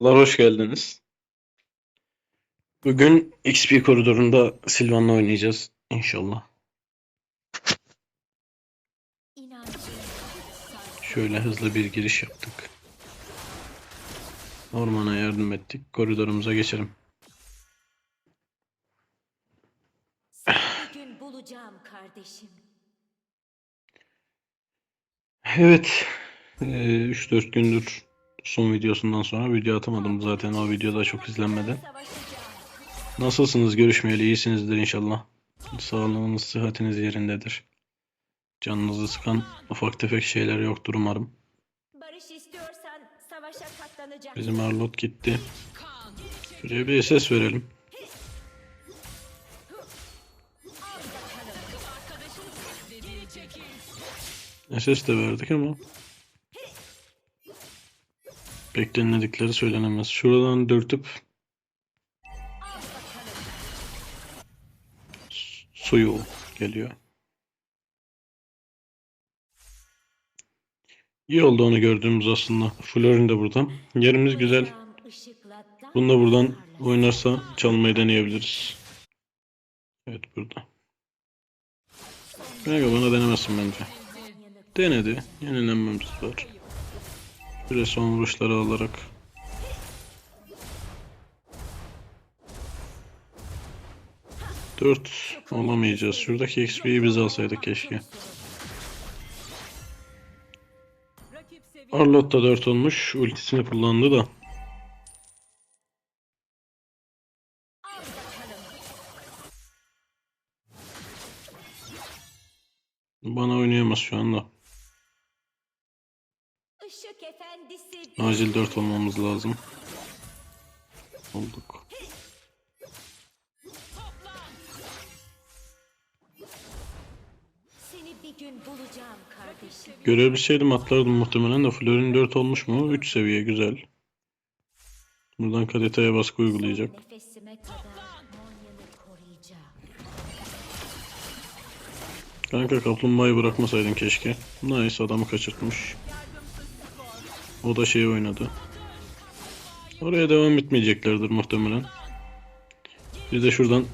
Merhabalar, hoş geldiniz. Bugün XP koridorunda Sylvan'la oynayacağız inşallah. Şöyle hızlı bir giriş yaptık. Ormana yardım ettik. Koridorumuza geçelim. Seni bir gün bulacağım kardeşim. Evet. eee, 3-4 gündür son videosundan sonra video atamadım. Zaten o videoda çok izlenmedi. Nasılsınız? Görüşmeyeli iyisinizdir inşallah. Sağlığınız, sıhhatiniz yerindedir. Canınızı sıkan ufak tefek şeyler yoktur umarım. Bizim Arlot gitti. Şuraya bir ses verelim. SS de verdik ama beklenmedikleri söylenemez. Şuradan dürtüp su- suyu geliyor. İyi oldu onu gördüğümüz aslında. Florin de burada. Yerimiz güzel. Bunu da buradan oynarsa çalmayı deneyebiliriz. Evet burada. Kanka bana denemezsin bence. Denedi. Yenilenmemiz var. Böyle son vuruşları alarak. Dört olamayacağız. Şuradaki XP'yi biz alsaydık keşke. Arlott da 4 olmuş. Ultisini kullandı da. Bana oynayamaz şu anda. Acil 4 olmamız lazım. Olduk. Görebilseydim atlardım muhtemelen de Florin 4 olmuş mu? 3 seviye güzel. Buradan Kadeta'ya baskı uygulayacak. Kanka kaplumbağayı bırakmasaydın keşke. Nice adamı kaçırtmış. O da şey oynadı. Oraya devam etmeyeceklerdir muhtemelen. Bir de şuradan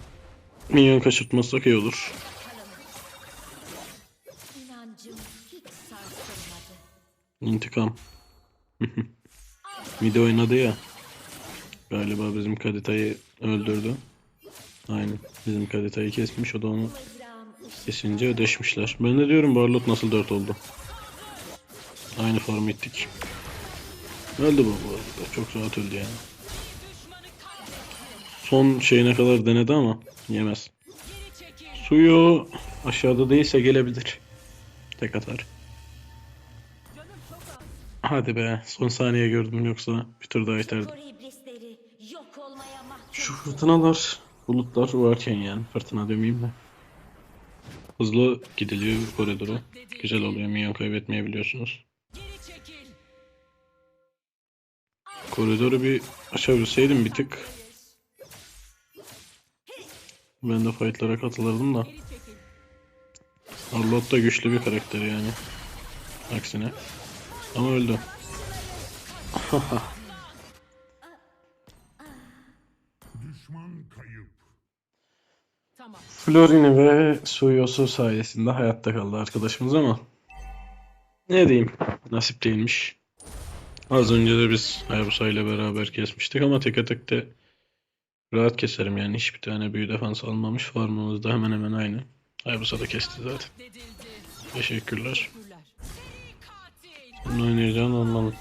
minyon kaçırtmazsak iyi olur. İntikam. Mide oynadı ya. Galiba bizim Kadeta'yı öldürdü. Aynen. Bizim Kadeta'yı kesmiş. O da onu kesince ödeşmişler. Ben de diyorum Barlot nasıl 4 oldu. Aynı form ettik. Öldü bu bu. Çok rahat öldü yani. Son şeyine kadar denedi ama yemez. Suyu aşağıda değilse gelebilir. Tek atar. Hadi be. Son saniye gördüm yoksa bir tur daha iterdim. Şu fırtınalar, bulutlar varken yani fırtına demeyeyim de. Hızlı gidiliyor koridoru. Güzel oluyor. Minyon kaybetmeyebiliyorsunuz. Koridoru bir açabilseydim bir tık. Ben de fightlara katılırdım da. Arlott da güçlü bir karakter yani. Aksine. Ama öldü. Düşman kayıp. Tamam. Florini ve Suyosu sayesinde hayatta kaldı arkadaşımız ama ne diyeyim nasip değilmiş. Az önce de biz Hayabusa ile beraber kesmiştik ama tek tek de rahat keserim yani hiçbir tane büyü defans almamış farmımız da hemen hemen aynı. Hayabusa da kesti zaten. Teşekkürler. Bunu oynayacağın olmalı.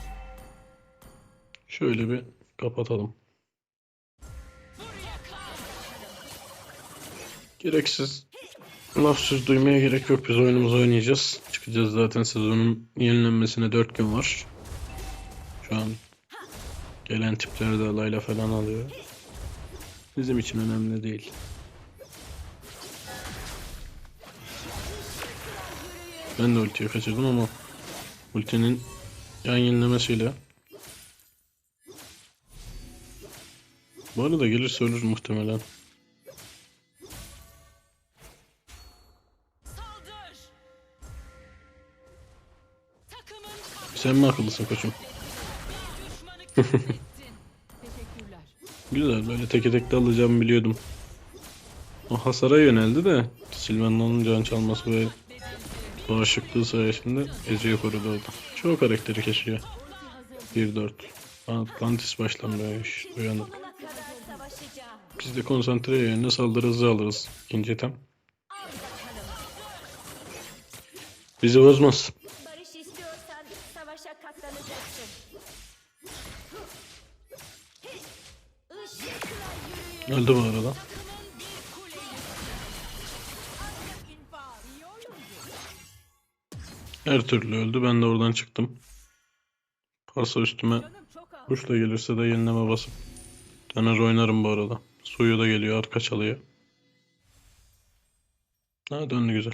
Şöyle bir kapatalım. Gereksiz laf söz duymaya gerek yok. Biz oyunumuzu oynayacağız. Çıkacağız zaten sezonun yenilenmesine 4 gün var. Şu an gelen tipler de alayla falan alıyor. Bizim için önemli değil. Ben de ultiyi kaçırdım ama ultinin yan yenilemesiyle Bu arada gelirse ölür muhtemelen. Sen mi akıllısın koçum? Güzel böyle teke tek de alacağımı biliyordum. O hasara yöneldi de Sylvana'nın can çalması ve bağışıklığı sayesinde eziyor koridorda. Çoğu karakteri kesiyor. 1-4. Atlantis başlamış. Uyanık. Biz de konsantre yerine saldırı hızı alırız. İkinci item. Bizi bozmaz. Öldü bu arada. Her türlü öldü. Ben de oradan çıktım. Pasa üstüme kuşla gelirse de yenileme basıp döner oynarım bu arada. Suyu da geliyor arka çalıyor. Ha döndü güzel.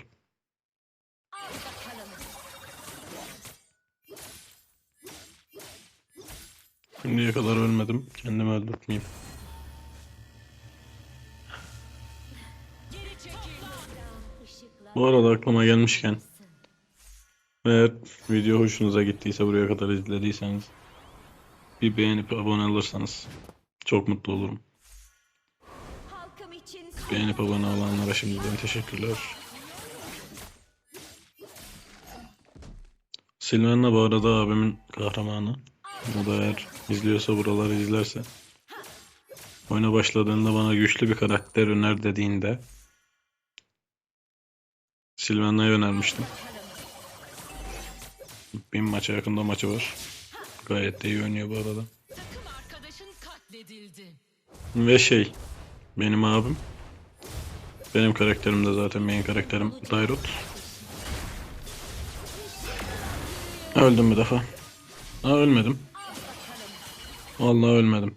Şimdiye kadar ölmedim. Kendimi öldürtmeyeyim. Bu arada aklıma gelmişken eğer video hoşunuza gittiyse buraya kadar izlediyseniz bir beğenip abone olursanız çok mutlu olurum. Beğenip abone olanlara şimdiden teşekkürler. Silvana bu arada abimin kahramanı. O da eğer izliyorsa buraları izlerse oyuna başladığında bana güçlü bir karakter öner dediğinde Silvana'yı önermiştim. Bin maça yakında maçı var. Gayet de iyi oynuyor bu arada. Ve şey benim abim benim karakterim de zaten main karakterim Dairot. Öldüm bir defa. Aa ölmedim. Vallahi ölmedim.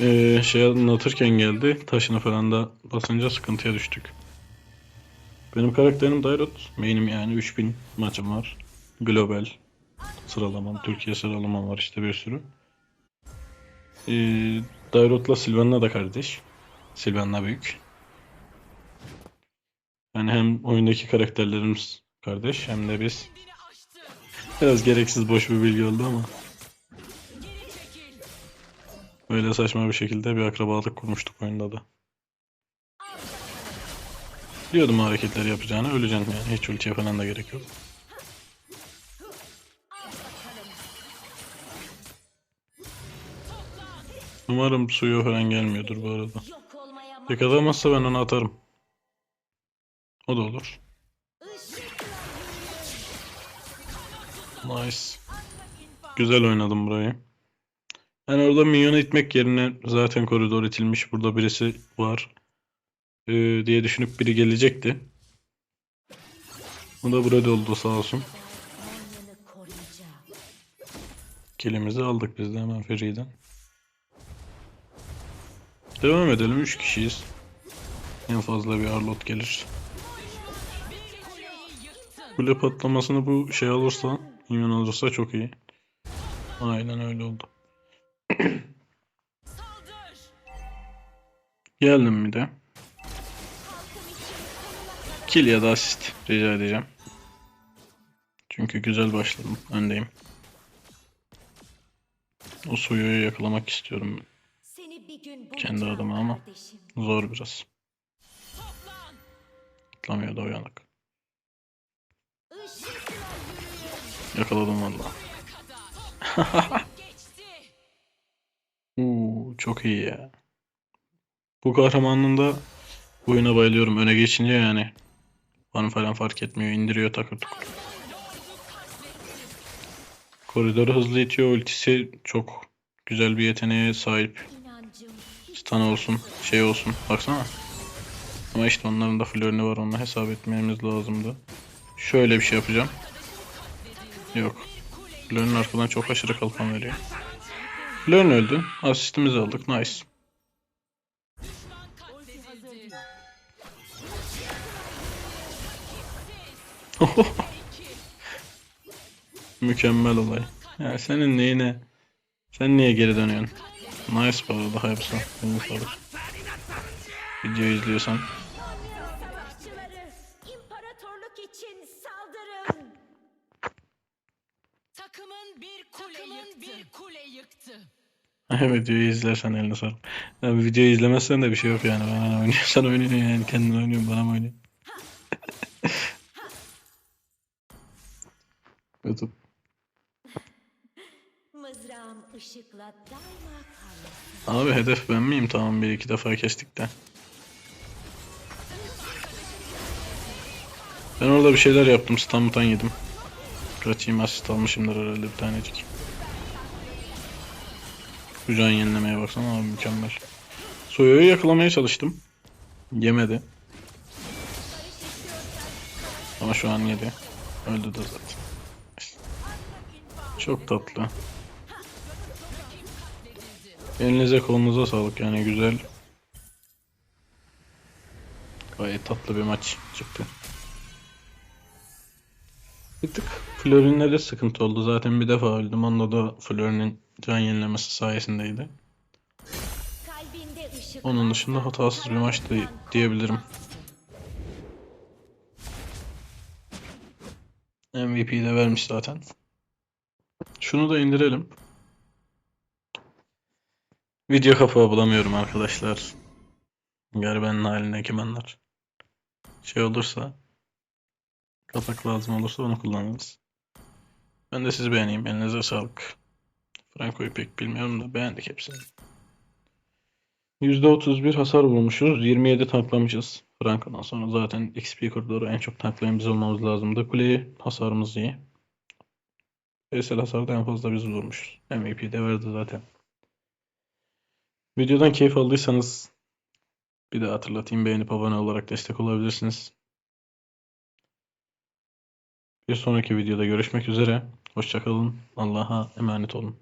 Ee, şey anlatırken geldi. Taşını falan da basınca sıkıntıya düştük. Benim karakterim Dairot. Main'im yani 3000 maçım var. Global sıralamam, Türkiye sıralamam var işte bir sürü. Ee, Dairot'la Sylvan'la da kardeş. Sylvan'la büyük. Yani hem oyundaki karakterlerimiz kardeş hem de biz. Biraz gereksiz boş bir bilgi oldu ama böyle saçma bir şekilde bir akrabalık kurmuştuk oyunda da. Biliyordum o hareketleri yapacağını öleceksin yani hiç ultiye falan da gerek yok. Umarım suyu falan gelmiyordur bu arada. atamazsa ben onu atarım. O da olur. Nice. Güzel oynadım burayı. Yani orada minyonu itmek yerine zaten koridor itilmiş. Burada birisi var. Ee, diye düşünüp biri gelecekti. O da burada oldu sağ olsun. Kilimizi aldık biz de hemen Feri'den. Devam edelim. 3 kişiyiz. En fazla bir Arlot gelir. Kule patlamasını bu şey alırsa, minyon alırsa çok iyi. Aynen öyle oldu. Geldim bir de. Kill ya da asist rica edeceğim. Çünkü güzel başladım. Öndeyim. O suyu yakalamak istiyorum. Kendi adıma ama. Zor biraz. Atlamıyor da uyanık. Yakaladım valla. Uuu çok iyi ya. Bu kahramanın da bu oyuna bayılıyorum. Öne geçince yani. Bana falan fark etmiyor. indiriyor takır tukur. Koridoru hızlı itiyor. Ultisi çok güzel bir yeteneğe sahip. Stun olsun, şey olsun. Baksana. Ama işte onların da flörünü var. Onunla hesap etmemiz lazımdı. Şöyle bir şey yapacağım. Yok. Flörün arkadan çok aşırı kalkan veriyor. Flörün öldü. Asistimizi aldık. Nice. Mükemmel olay. Ya senin neyine? Sen niye geri dönüyorsun? Nice bu arada Hayapsa. Videoyu izliyorsan. savaşçıları imparatorluk için saldırın. Takımın bir kule yıktı. bir kule yıktı. Videoyu izlersen eline sağlık. Ya videoyu izlemezsen de bir şey yok yani. Bana oynuyorsan oynuyorsun yani. Kendin oynuyorsun bana mı oynuyorsun? YouTube. Mızrağım ışıkla daima parlasın. Abi hedef ben miyim? Tamam bir iki defa kestik de. Ben orada bir şeyler yaptım. Stambutan yedim. Kaçayım asist almışımdır herhalde bir tanecik. Şu can yenilemeye baksana abi mükemmel. Soyo'yu yakalamaya çalıştım. Yemedi. Ama şu an yedi. Öldü de zaten. Çok tatlı. Elinize kolunuza sağlık yani güzel. Gayet tatlı bir maç çıktı. Bir tık Florin'le de sıkıntı oldu. Zaten bir defa öldüm. Onda da Florin'in can yenilemesi sayesindeydi. Onun dışında hatasız bir maçtı diyebilirim. MVP'yi de vermiş zaten. Şunu da indirelim. Video kapağı bulamıyorum arkadaşlar. Garibenin halindeki menler. Şey olursa kapak lazım olursa onu kullanırız. Ben de sizi beğeneyim. Elinize sağlık. Franco'yu pek bilmiyorum da beğendik hepsini. %31 hasar vurmuşuz. 27 tanklamışız. Franco'dan sonra zaten XP koridoru en çok tanklayan biz olmamız lazımdı. Kuleyi hasarımız iyi. Bireysel hasarda en fazla biz vurmuşuz. MVP de verdi zaten. Videodan keyif aldıysanız bir daha hatırlatayım beğenip abone olarak destek olabilirsiniz. Bir sonraki videoda görüşmek üzere. Hoşçakalın. Allah'a emanet olun.